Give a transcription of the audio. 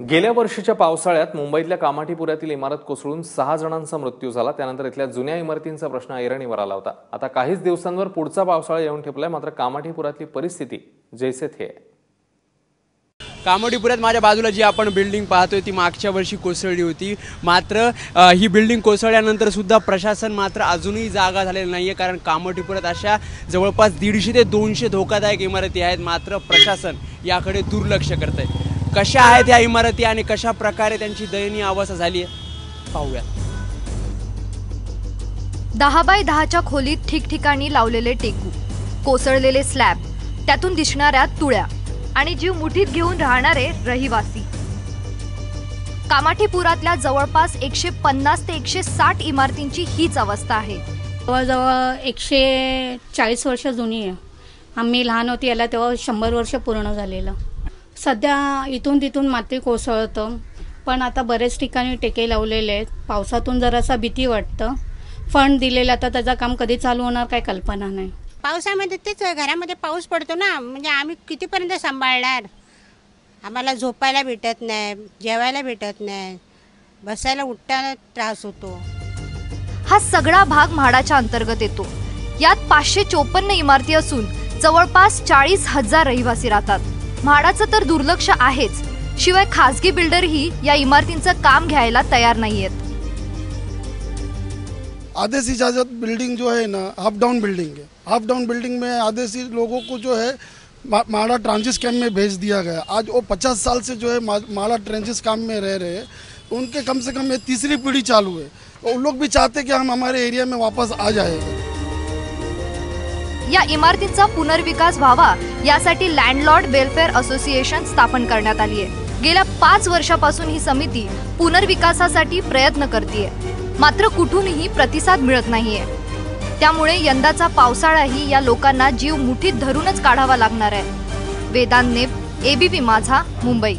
गेल्या वर्षीच्या पावसाळ्यात मुंबईतल्या कामाठीपुऱ्यातील इमारत कोसळून सहा जणांचा मृत्यू झाला. त्यानंतर इथल्या जुन्या इमारतींचा प्रश्न ऐरणीवर आला होता. आता काहीच दिवसांवर पुढचा पावसाळा येऊन ठेपलाय मात्र कामाठीपुरातली परिस्थिती जैसे थे आहे. माझ्या बाजूला जी आपण बिल्डिंग पाहतोय ती मागच्या वर्षी कोसळली होती. मात्र ही बिल्डिंग कोसळल्यानंतर सुद्धा प्रशासन मात्र अजूनही जागा झालेलं नाही आहे कारण कामोडीपुऱ्यात अशा जवळपास दीडशे ते दोनशे धोकादायक इमारती आहेत. मात्र प्रशासन याकडे दुर्लक्ष करत आहे कशा आहेत या इमारती आणि कशा प्रकारे त्यांची दयनीय अवस्था झाली आहे पाहूयात. दहा बाय दहाच्या खोलीत ठिकठिकाणी लावलेले टेकू कोसळलेले स्लॅब त्यातून दिसणाऱ्या तुळ्या आणि जीव मुठीत घेऊन राहणारे रहिवासी. कामाठीपुरातल्या जवळपास एकशे पन्नास ते एकशे साठ इमारतींची हीच अवस्था आहे. जवळजवळ एकशे चाळीस वर्ष जुनी आहे. आम्ही लहान होती याला तेव्हा शंभर वर्ष पूर्ण झालेलं. सध्या इथून तिथून माती कोसळतं. पण आता बरेच ठिकाणी टेके लावलेले आहेत. पावसातून जरासा भीती वाटतं. फंड दिलेलं आता त्याचं काम कधी चालू होणार काही कल्पना नाही. पावसामध्ये तेच आहे, घरामध्ये पाऊस पडतो ना. म्हणजे आम्ही कितीपर्यंत सांभाळणार? आम्हाला झोपायला भेटत नाही जेवायला भेटत नाही. बसायला उठताना त्रास होतो. हा सगळा भाग म्हाडाच्या अंतर्गत येतो. यात पाचशे चोपन्न इमारती असून जवळपास चाळीस हजार रहिवासी राहतात. म्हाडाचं तर दुर्लक्ष आहेच. शिवाय खासगी बिल्डरही या इमारतींचं काम घ्यायला तयार नाहीयेत. आधे इजाज़त बिल्डिंग जो है ना हाफ़ डाउन बिल्डिंग है हाफ़ डाउन बिल्डिंग में आधे लोगों को जो है माड़ा ट्रांजिस कैम्प में भेज दिया गया। आज वो पचास साल से जो है माड़ा ट्रांजिस कैम्प में रह रहे उनके कम से कम ये तीसरी पीढ़ी चालू है। उन लोग भी चाहते कि हम हमारे एरिया में वापस आ जाए। या इमारतींचा पुनर्विकास व्हावा यासाठी लँडलॉर्ड वेलफेअर असोसिएशन स्थापन करण्यात आली आहे. गेल्या पाच वर्षापासून ही समिती पुनर्विकासासाठी प्रयत्न करते मात्र कुठूनही प्रतिसाद मिळत नाहीये. त्यामुळे यंदाचा पावसाळाही या लोकांना जीव मुठीत धरूनच काढावा लागणार आहे. वेदांत नेप एबीपी माझा मुंबई.